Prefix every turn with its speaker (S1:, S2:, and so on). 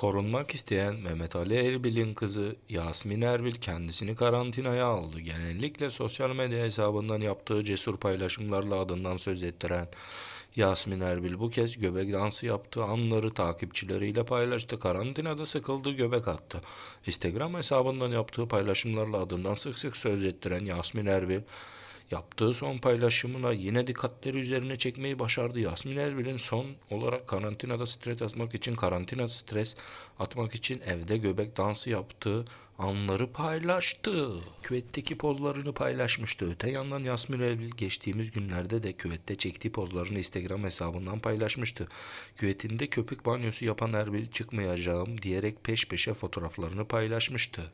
S1: Korunmak isteyen Mehmet Ali Erbil'in kızı Yasmin Erbil kendisini karantinaya aldı. Genellikle sosyal medya hesabından yaptığı cesur paylaşımlarla adından söz ettiren Yasmin Erbil bu kez göbek dansı yaptığı anları takipçileriyle paylaştı. Karantinada sıkıldı göbek attı. Instagram hesabından yaptığı paylaşımlarla adından sık sık söz ettiren Yasmin Erbil Yaptığı son paylaşımına yine dikkatleri üzerine çekmeyi başardı. Yasmin Erbil'in son olarak karantinada stres atmak için, karantina stres atmak için evde göbek dansı yaptığı anları paylaştı. Küvetteki pozlarını paylaşmıştı. Öte yandan Yasmin Erbil geçtiğimiz günlerde de küvette çektiği pozlarını Instagram hesabından paylaşmıştı. Küvetinde köpük banyosu yapan Erbil çıkmayacağım diyerek peş peşe fotoğraflarını paylaşmıştı.